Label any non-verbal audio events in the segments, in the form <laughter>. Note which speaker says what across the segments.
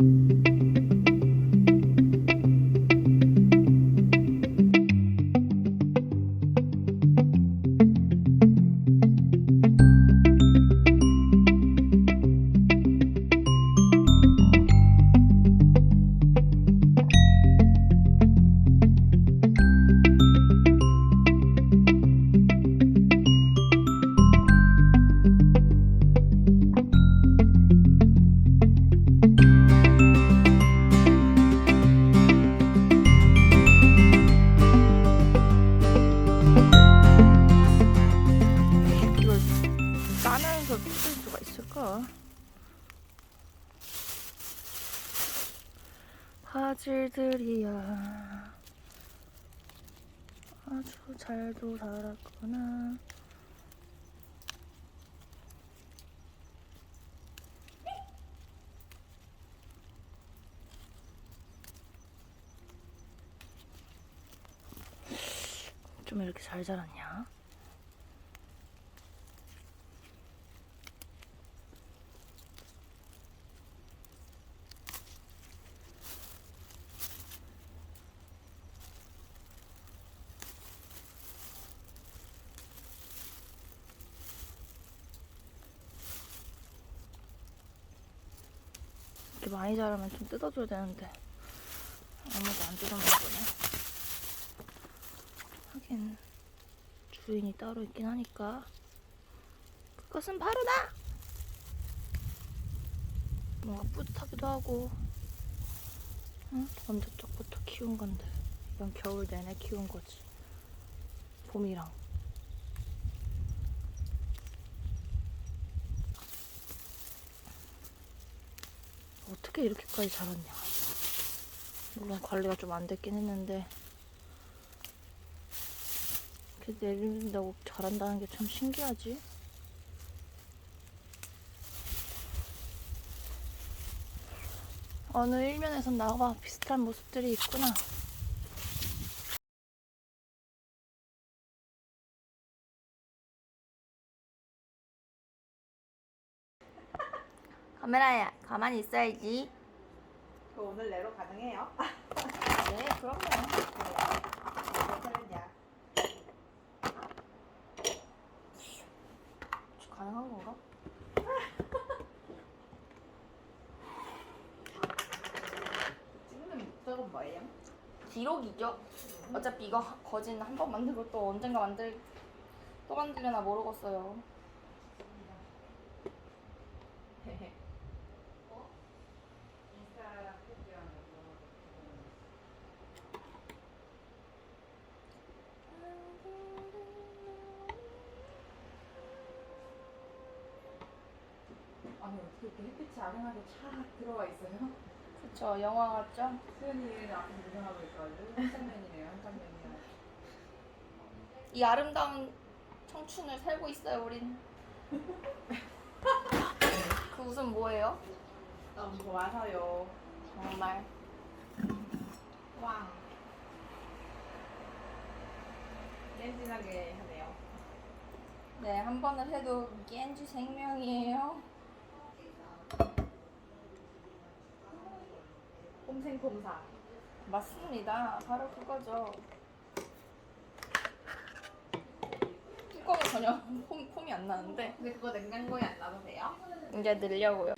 Speaker 1: thank you 화질들이야 아주 잘도 자랐구나 좀 이렇게 잘 자랐냐? 이렇게 많이 자라면 좀 뜯어줘야 되는데 아무도 안 뜯어먹나 보네. 하긴 주인이 따로 있긴 하니까 그것은 바로 나! 뭔가 뿌듯하기도 하고 응? 언제 적부터 키운 건데 이건 겨울 내내 키운 거지 봄이랑 어떻게 이렇게까지 자랐냐. 물론 관리가 좀 안 됐긴 했는데. 이렇게 내린다고 자란다는 게 참 신기하지. 어느 일면에선 나와 비슷한 모습들이 있구나 카메라야 가만히 있어야지
Speaker 2: 저 오늘 내로 가능해요?
Speaker 1: 네 그럼요
Speaker 2: 괜찮으냐?
Speaker 1: 가능한 건가? <laughs>
Speaker 2: 찍는 목적은 뭐예요?
Speaker 1: 기록이죠. 어차피 이거 하- 거진 한 번 만들고 또 언젠가 만들 또 만들려나 모르겠어요.
Speaker 2: 아니 어떻게 이렇게 햇빛이 아련하게 촥 들어와 있어요?
Speaker 1: 그쵸 영화 같죠?
Speaker 2: 수현이는 앞에서 구경하고 있어가지고 한 장면이네요 한 장면이요
Speaker 1: 이 아름다운 청춘을 살고 있어요 우린. <laughs> 그 웃음 뭐예요?
Speaker 2: 너무 좋아서요
Speaker 1: 정말
Speaker 2: 왕 렌진하게 하네요
Speaker 1: 네 한 번을 해도 겐지 생명이에요.
Speaker 2: 폼생폼사
Speaker 1: 맞습니다. 바로 그거죠. 뚜껑이 전혀 폼, 폼이 안 나는데
Speaker 2: 근데 그거 냉장고에 안 놔도 돼요?
Speaker 1: 이제 넣으려고요.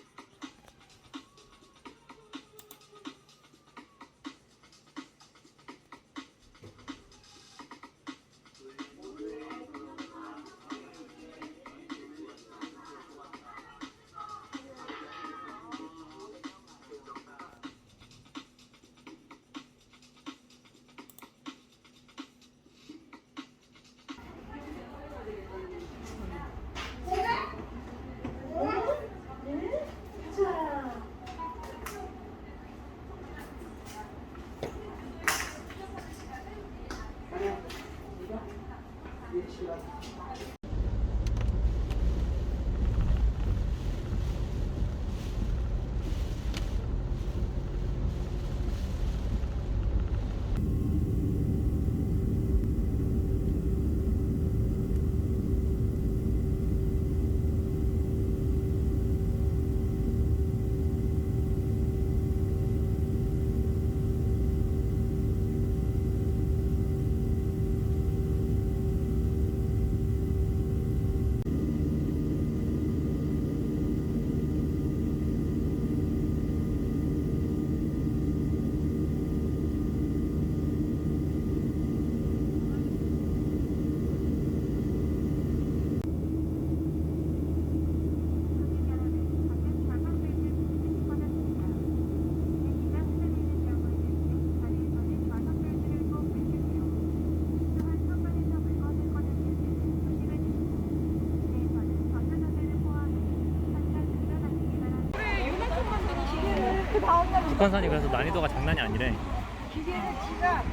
Speaker 3: 북한산이 그래서 난이도가 장난이 아니래.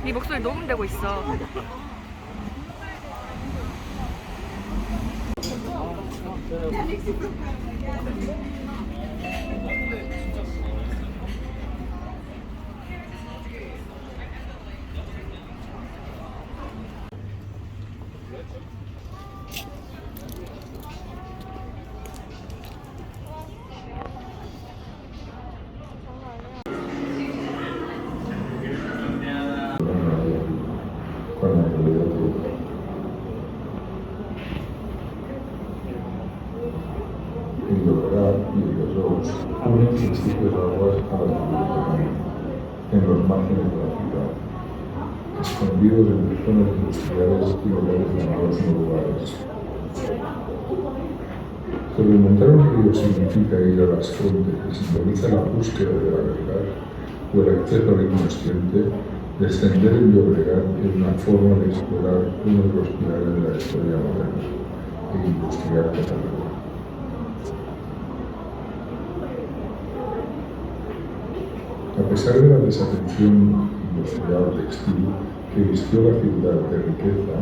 Speaker 1: 네 목소리 녹음되고 있어.
Speaker 4: En lograr y dos unen principios de aguas a la Mediterránea, en los márgenes de la ciudad, escondidos entre zonas industriales y lugares llamados lugares. Experimentar un río significa ir a las fuentes que simboliza la búsqueda de la verdad o el acceso al inconsciente, descender el Llobregat es una forma de explorar uno de los pilares de la historia moderna e industrial catalana. A pesar de la desatención industrial textil que vistió la ciudad de riqueza,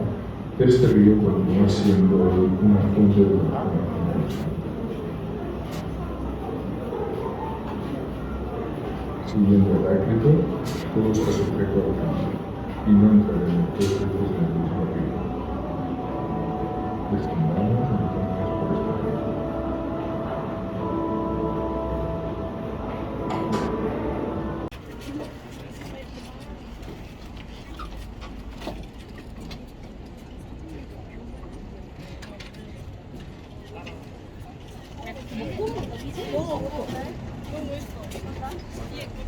Speaker 4: este río continúa siendo una fuente de transformación. Siguiendo el Heráclito, todo está sujeto al cambio y no veces en el mismo río. Descendamos Thank you.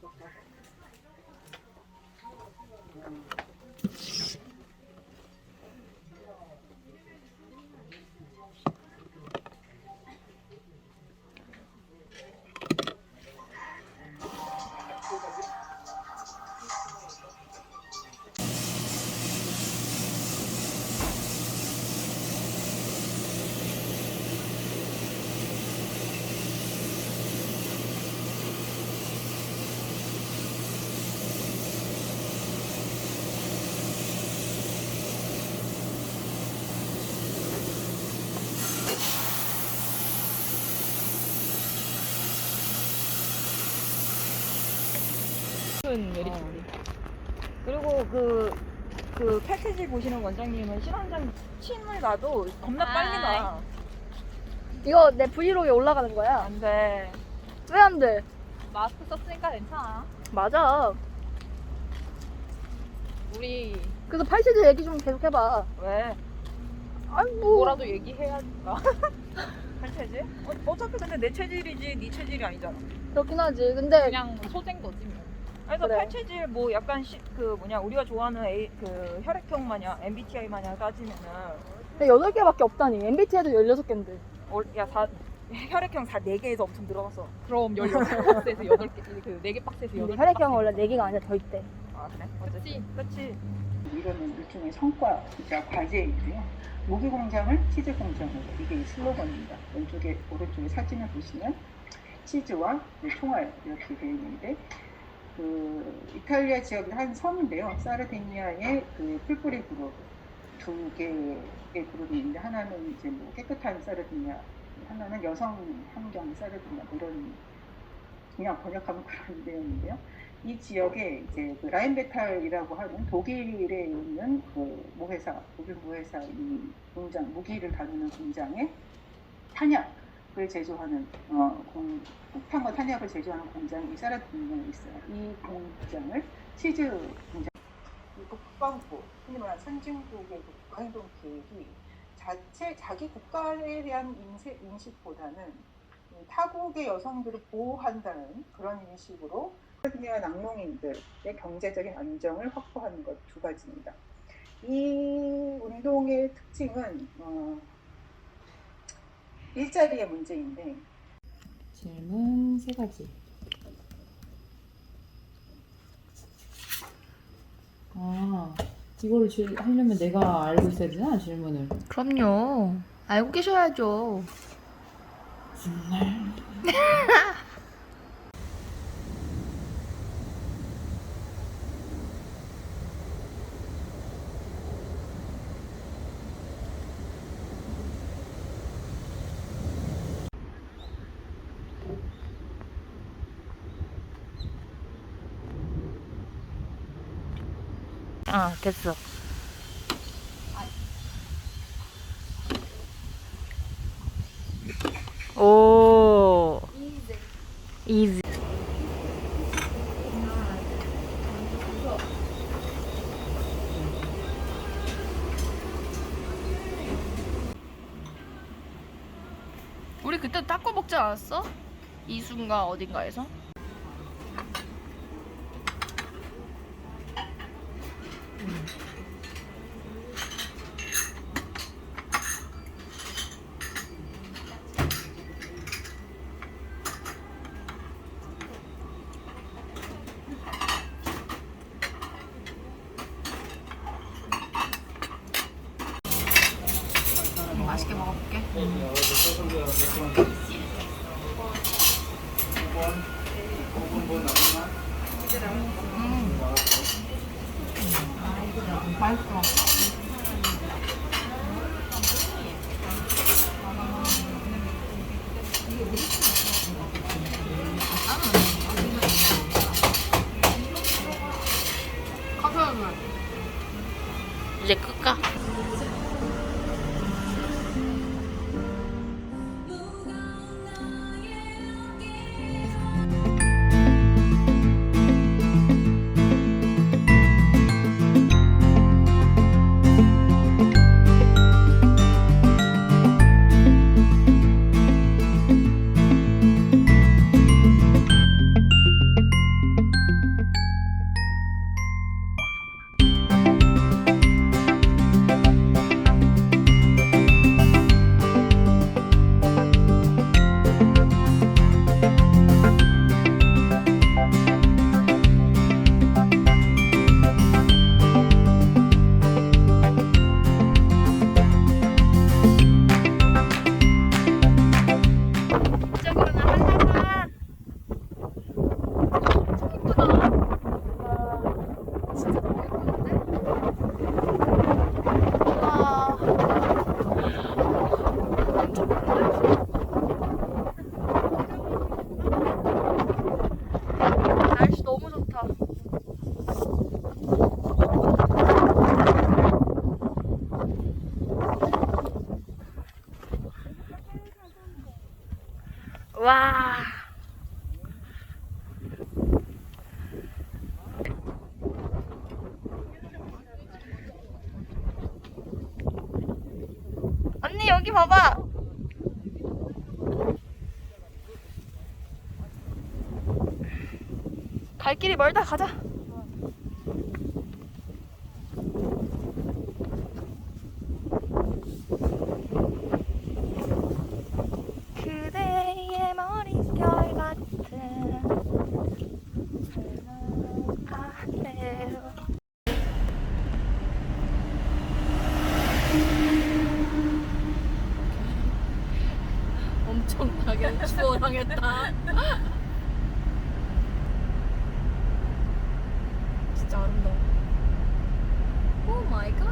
Speaker 4: Thank you.
Speaker 2: 큰 메리트. 그리고 그, 그 패키지 보시는 원장님은 실험장 침을 놔도 겁나 빨리 나.
Speaker 1: 이거 내 브이로그에 올라가는 거야?
Speaker 2: 안 돼.
Speaker 1: 왜 안 돼?
Speaker 2: 마스크 썼으니까 괜찮아.
Speaker 1: 맞아.
Speaker 2: 우리
Speaker 1: 그래서 팔찌들 얘기 좀 계속 해봐.
Speaker 2: 왜?
Speaker 1: 아니 뭐.
Speaker 2: 뭐라도 얘기해야니까. 할 <laughs> 체질? 어, 어차피 근데 내 체질이지 네 체질이 아니잖아.
Speaker 1: 그렇긴 하지. 근데
Speaker 2: 그냥 소재인 거지 뭐. 그래서
Speaker 1: 그래.
Speaker 2: 팔체질 뭐 약간 시, 그 뭐냐 우리가 좋아하는 A, 그 혈액형 마냥 MBTI 마냥 따지면은
Speaker 1: 근데 8개밖에 없다니. MBTI도 16개인데.
Speaker 2: 어, 야, 다 혈액형 다 4개에서 엄청 늘어났어. 그럼 16박스에서 8개, 그 4개 박스에서 8개.
Speaker 1: 근데 혈액형은 원래 4개가 아니라 더 있대.
Speaker 2: 아, 그래? 그치.
Speaker 5: 이거는 일종의 성과이자 과제이고요. 모기 공장을 치즈 공장으로 이게 슬로건입니다. 왼쪽에 오른쪽에 사진을 보시면 치즈와 네, 총알 이렇게 되어 있는데 그 이탈리아 지역의 한 섬인데요. 사르데니아의 그 풀뿌리 그룹 두 개의 그룹이 있는데 하나는 이제 뭐 깨끗한 사르디니아, 하나는 여성 환경 사르디니아 뭐 이런 그냥 번역하면 그런 내용인데요. 이 지역에 이제 그 라인베탈이라고 하는 독일에 있는 그 모회사, 독일 모회사 이 공장, 무기를 다루는 공장에 탄약 을 제조하는 어, 공, 폭탄과 탄약을 제조하는 공장이 사라디니아에 있어요. 이 공장을 치즈 공장. 이 국방부, 흔히 말하는 선진국의 그 국가행동 계획이 자체 자기 국가에 대한 인식, 인식보다는 이 타국의 여성들을 보호한다는 그런 인식으로 사르디니아 낙농인들의 경제적인 안정을 확보하는 것 두 가지입니다. 이 운동의 특징은 어, 일자리의 문제인데
Speaker 6: 질문 세 가지. 아, 이거를 질, 하려면 내가 알고 있어야 되나? 질문을.
Speaker 1: 그럼요. 알고 계셔야죠.
Speaker 6: 정말. <laughs>
Speaker 1: 아, 됐어. 오. 이지. 우리 그때 타코 먹지 않았어? 이순가 어딘가에서? 길이 멀다 가자. 그대의 머릿결 같은 아래로 엄청나게 추월하겠다. <laughs> 진짜 아름다워. 오 마이 갓.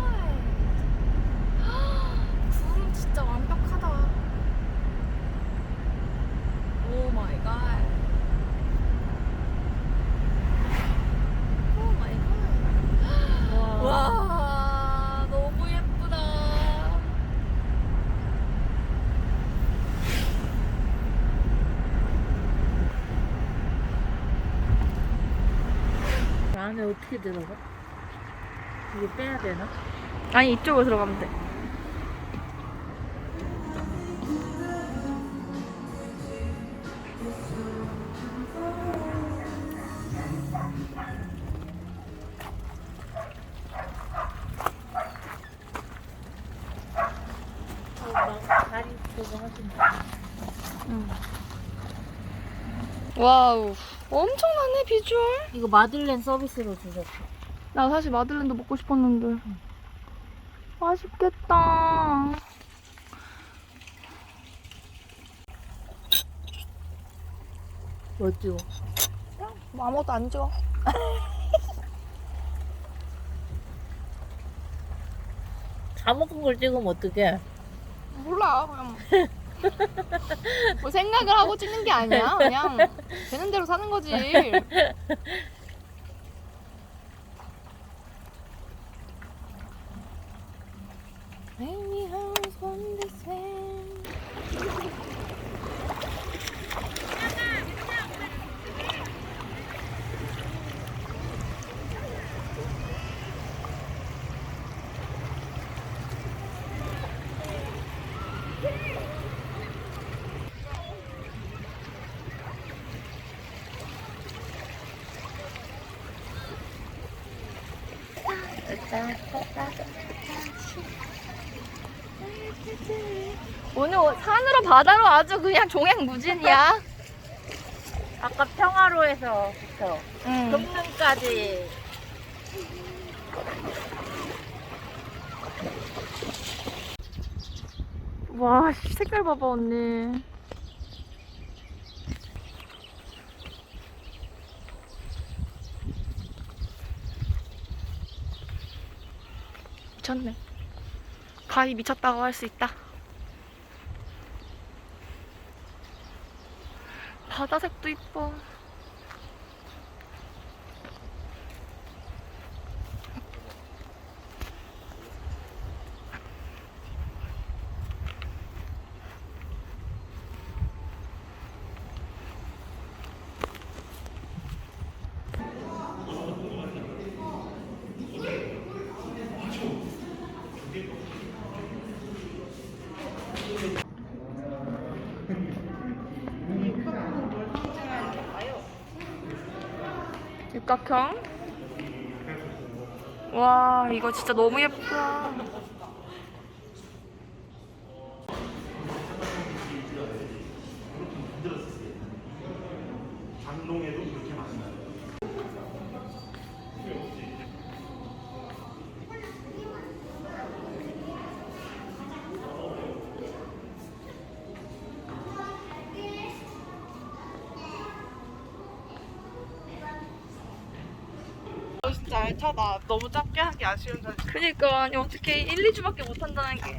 Speaker 1: 구름 진짜 완벽하다. 오 마이 갓. 오 마이 갓. 와, 너무 예쁘다.
Speaker 6: 안에 어떻게 들어가? 이거 빼야 되나?
Speaker 1: 아니 이쪽으로 들어가면 돼. 엄청나네 비주얼.
Speaker 6: 이거 마들렌 서비스로 주셨어.
Speaker 1: 나 사실 마들렌도 먹고 싶었는데. 맛있겠다.
Speaker 6: 뭐 찍어?
Speaker 1: 뭐 아무것도 안 줘. <laughs>
Speaker 6: 다 먹은 걸 찍으면 어떡해?
Speaker 1: 몰라 그냥 <laughs> <laughs> 뭐 생각을 하고 찍는 게 아니야. 그냥 되는 대로 사는 거지. 오늘 산으로 바다로 아주 그냥 종횡무진이야. <laughs>
Speaker 6: 아까 평화로에서부터
Speaker 1: 응.
Speaker 6: 금능까지.
Speaker 1: 와 씨, 색깔 봐봐 언니. 미쳤네. 바위 미쳤다고 할 수 있다 바다색도 이뻐 육각형 와 이거 진짜 너무 예쁘다
Speaker 2: 알차다. 너무 작게 한 게 아쉬운데.
Speaker 1: 그니까 아니 어떻게 1, 2주밖에 못 한다는 게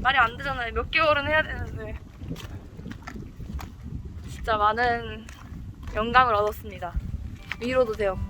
Speaker 1: 말이 안 되잖아요. 몇 개월은 해야 되는데. 진짜 많은 영감을 얻었습니다. 위로도 되었고.